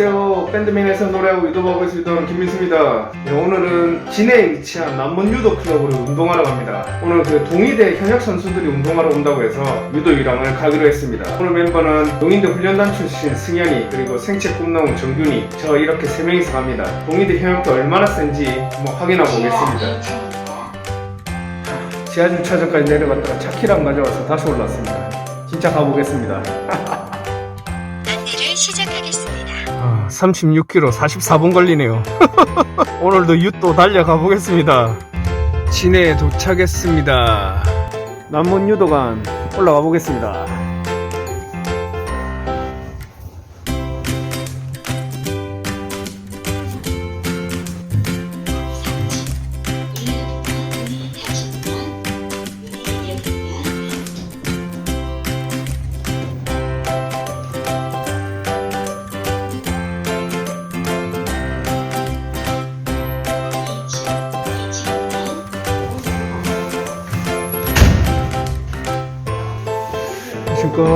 안녕하세요. 밴드맨에서 노래하고 유도하고 있는 김민수입니다. 네, 오늘은 진해에 위치한 남문 유도 클럽으로 운동하러 갑니다. 오늘 그 동의대 현역 선수들이 운동하러 온다고 해서 유도 유랑을 가기로 했습니다. 오늘 멤버는 동의대 훈련단 출신 승현이 그리고 생체 꿈나무 정균이 저 이렇게 세 명이서 갑니다. 동의대 현역도 얼마나 센지 한번 확인하고 오겠습니다. 지하 주차장까지 내려갔다가 차키랑 가져와서 다시 올라왔습니다. 진짜 가보겠습니다. 안내를 시작하겠습니다. 아, 36km 44분 걸리네요. 오늘도 유또 달려가 보겠습니다. 진해에 도착했습니다. 남문 유도관 올라가 보겠습니다.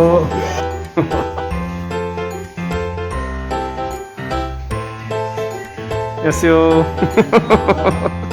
안녕하